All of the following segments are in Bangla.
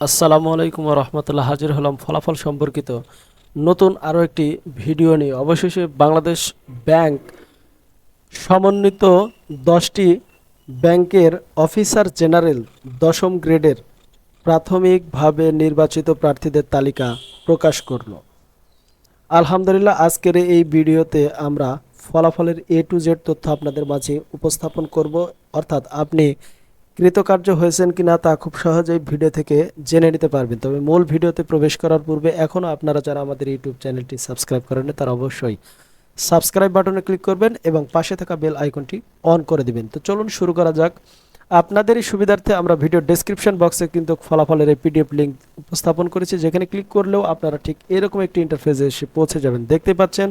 আসসালামু আলাইকুম রহমতুল্লাহ। হাজির হলাম ফলাফল সম্পর্কিত নতুন আরও একটি ভিডিও নিয়ে। অবশেষে বাংলাদেশ ব্যাংক সমন্বিত দশটি ব্যাংকের অফিসার জেনারেল দশম গ্রেডের প্রাথমিকভাবে নির্বাচিত প্রার্থীদের তালিকা প্রকাশ করল। আলহামদুলিল্লাহ, আজকের এই ভিডিওতে আমরা ফলাফলের এ টু জেড তথ্য আপনাদের মাঝে উপস্থাপন করব। অর্থাৎ আপনি কৃতকার্য হয়েছেন কিনা তা খুব সহজেই ভিডিও থেকে জেনে নিতে পারবেন। তবে মূল ভিডিওতে প্রবেশ করার পূর্বে এখনও আপনারা যারা আমাদের ইউটিউব চ্যানেলটি সাবস্ক্রাইব করেন তারা অবশ্যই সাবস্ক্রাইব বাটনে ক্লিক করবেন এবং পাশে থাকা বেল আইকনটি অন করে দিবেন। তো চলুন শুরু করা যাক। আপনাদেরই সুবিধার্থে আমরা ভিডিও ডেসক্রিপশন বক্সে কিন্তু ফলাফলের এই পিডিএফ লিঙ্ক উপস্থাপন করেছি। যেখানে ক্লিক করলেও আপনারা ঠিক এরকম একটি ইন্টারফেসে এসে পৌঁছে যাবেন। দেখতে পাচ্ছেন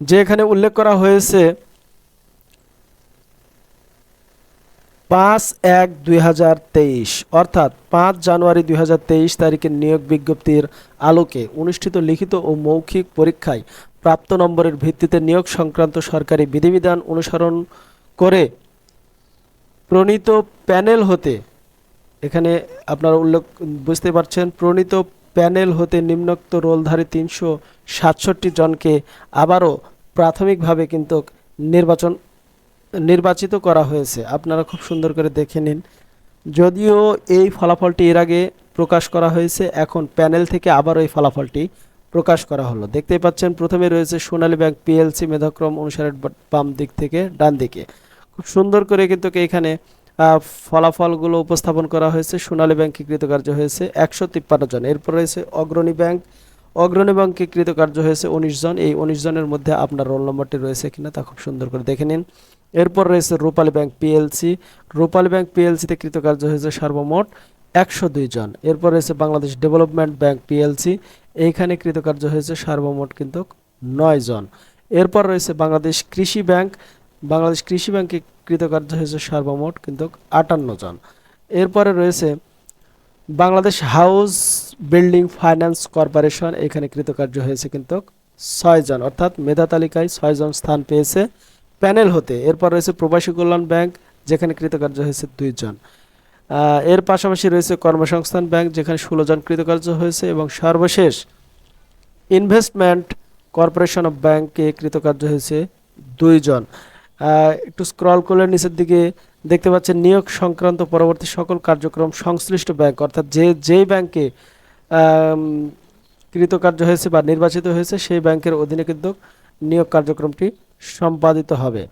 যে এখানে উল্লেখ করা হয়েছে পাঁচ এক দুই অর্থাৎ পাঁচ জানুয়ারি দুই হাজার তেইশ তারিখের নিয়োগ বিজ্ঞপ্তির আলোকে অনুষ্ঠিত লিখিত ও মৌখিক পরীক্ষায় প্রাপ্ত নম্বরের ভিত্তিতে নিয়োগ সংক্রান্ত সরকারি বিধিবিধান অনুসরণ করে প্রণীত প্যানেল হতে, এখানে আপনারা উল্লেখ, বুঝতে পারছেন, প্রণীত প্যানেল হতে নিম্নোক্ত রোলধারী তিনশো সাতষট্টি জনকে আবারও প্রাথমিকভাবে কিন্তু নির্বাচন নির্বাচিত করা হয়েছে। আপনারা খুব সুন্দর করে দেখে নিন। যদিও এই ফলাফলটি এর আগে প্রকাশ করা হয়েছে, এখন প্যানেল থেকে আবার এই ফলাফলটি প্রকাশ করা হলো। দেখতেই পাচ্ছেন, প্রথমে রয়েছে সোনালী ব্যাংক পিএলসি মেধাক্রম অনুসারে বাম দিক থেকে ডান দিকে। খুব সুন্দর করে কিন্তু এখানে ফলাফলগুলো উপস্থাপন করা হয়েছে। সোনালী ব্যাংকে কৃতকার্য হয়েছে একশো তিপ্পান্ন জন। এরপর রয়েছে অগ্রণী ব্যাংক অগ্রণী ব্যাংকে কৃতকার্য হয়েছে উনিশ জন। এই উনিশ জনের মধ্যে আপনার রোল নম্বরটি রয়েছে কিনা তা খুব সুন্দর করে দেখে নিন। এরপর রয়েছে Rupali bank PLC. Rupali bank পিএলসিতে কৃতকার্য হয়েছে সর্বমোট একশো দুই জন। এরপর রয়েছে বাংলাদেশ ডেভেলপমেন্ট ব্যাংক পিএলসি। এইখানে কৃতকার্য হয়েছে সর্বমোট কিন্তু নয় জন। এরপর রয়েছে বাংলাদেশ কৃষি ব্যাংক। বাংলাদেশ কৃষি ব্যাংকে কৃতকার্য হয়েছে সর্বমোট কিন্তু আটান্ন জন। এরপরে রয়েছে Bangladesh house building finance corporation এখানে কৃতকার্য হয়েছে কিন্তু ছয় জন, অর্থাৎ মেধা তালিকায় ছয় জন স্থান পেয়েছে প্যানেল হতে। এরপর রয়েছে প্রবাসী কল্যাণ ব্যাংক, যেখানে কৃতকার্য হয়েছে দুইজন এর পাশাপাশি রয়েছে কর্মসংস্থান ব্যাংক, যেখানে ষোলো জন কৃতকার্য হয়েছে এবং সর্বশেষ ইনভেস্টমেন্ট কর্পোরেশন অফ ব্যাংকে কৃতকার্য হয়েছে দুইজন একটু স্ক্রল করলে নিচের দিকে দেখতে পাচ্ছেন, নিয়োগ সংক্রান্ত পরবর্তী সকল কার্যক্রম সংশ্লিষ্ট ব্যাংক, অর্থাৎ যে যেই ব্যাংকে কৃতকার্য হয়েছে বা নির্বাচিত হয়েছে, সেই ব্যাংকের অধীনে কিন্তু নিয়োগ কার্যক্রমটি সম্পাদিত হবে।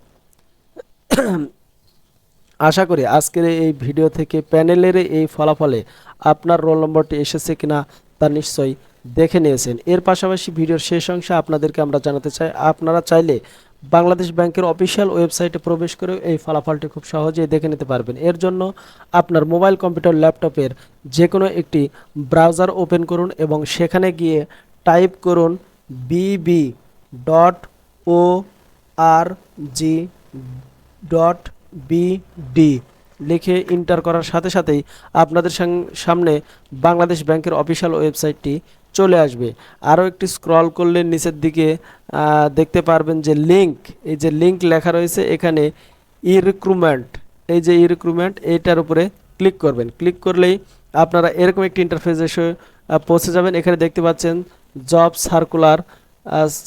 আশা করি আজকের এই ভিডিও থেকে প্যানেলের এই ফলাফলে আপনার রোল নম্বরটি এসেছে কিনা তা নিশ্চয়ই দেখে নিয়েছেন। এর পাশাপাশি ভিডিওর শেষ অংশে আপনাদেরকে আমরা জানাতে চাই, আপনারা চাইলে বাংলাদেশ ব্যাংকের অফিসিয়াল ওয়েবসাইটে প্রবেশ করে এই ফলাফলটি খুব সহজেই দেখে নিতে পারবেন। এর জন্য আপনার মোবাইল, কম্পিউটার, ল্যাপটপের যে কোনো একটি ব্রাউজার ওপেন করুন এবং সেখানে গিয়ে টাইপ করুন B B dot O R G dot B D লিখে ইন্টার করার সাথে সাথেই আপনাদের সামনে বাংলাদেশ ব্যাংকের অফিসিয়াল ওয়েবসাইটটি চলে আসবে। আরও একটি স্ক্রল করলে নিচের দিকে দেখতে পারবেন যে লিঙ্ক এই যে লিঙ্ক লেখা রয়েছে, এখানে ই রিক্রুটমেন্ট এই যে ই রিক্রুটমেন্ট এইটার উপরে ক্লিক করবেন। ক্লিক করলেই আপনারা এরকম একটি ইন্টারফেস এসে পৌঁছে যাবেন। এখানে দেখতে পাচ্ছেন job circular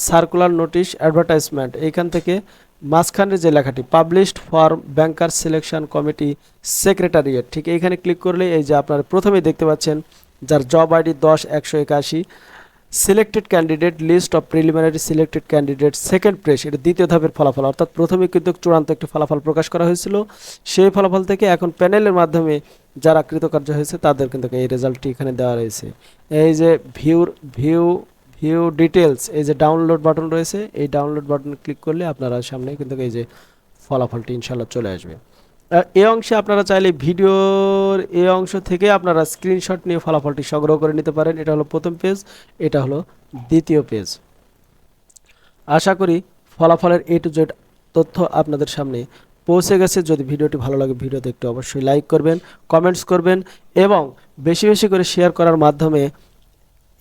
circular notice advertisement এইখান থেকে মাঝখানের যে লেখাটি published for banker selection committee secretariat ঠিক এইখানে ক্লিক করলে এই যে আপনারা প্রথমেই দেখতে পাচ্ছেন যার জব আইডি দশ, একশো একাশি। Selected candidate list of preliminary selected candidate second press এটা দ্বিতীয় ধাপের ফলাফল। অর্থাৎ প্রথমে কিন্তু চূড়ান্ত একটি ফলাফল প্রকাশ করা হয়েছিল। সেই ফলাফল থেকে এখন প্যানেলের মাধ্যমে যারা কৃতকার্য হয়েছে, তাদের কিন্তু এই রেজাল্টটি এখানে দেওয়া রয়েছে। এই যে ভিউর ভিউ ভিউ ডিটেলস এই যে ডাউনলোড বাটন রয়েছে, এই ডাউনলোড বাটন ক্লিক করলে আপনারা সামনে কিন্তু এই যে ফলাফলটি ইনশাল্লাহ চলে আসবে। এই অংশে আপনারা চাইলে ভিডিওর এই অংশ থেকে আপনারা স্ক্রিনশট নিয়ে ফলাফলটি সংগ্রহ করে নিতে পারেন। এটা হলো প্রথম পেজ এটা হলো দ্বিতীয় পেজ আশা করি ফলাফলের এ টু জেড তথ্য আপনাদের সামনে পৌঁছে গেছে। যদি ভিডিওটি ভালো লাগে, ভিডিওতে একটু অবশ্যই লাইক করবেন কমেন্টস করবেন এবং বেশি বেশি করে শেয়ার করার মাধ্যমে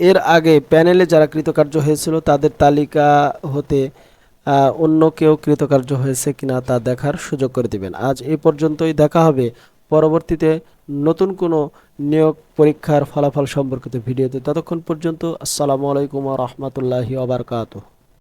এর আগে প্যানেলে যারা কৃতকার্য হয়েছিল, তাদের তালিকা হতে অন্য কেউ কৃতকার্য হয়েছে কিনা তা দেখার সুযোগ করে দিবেন। আজ এ পর্যন্তই দেখা হবে। পরবর্তীতে নতুন কোনো নিয়োগ পরীক্ষার ফলাফল সম্পর্কিত ভিডিওতে। ততক্ষণ পর্যন্ত আসসালামু আলাইকুম রহমতুল্লাহি আবরকাত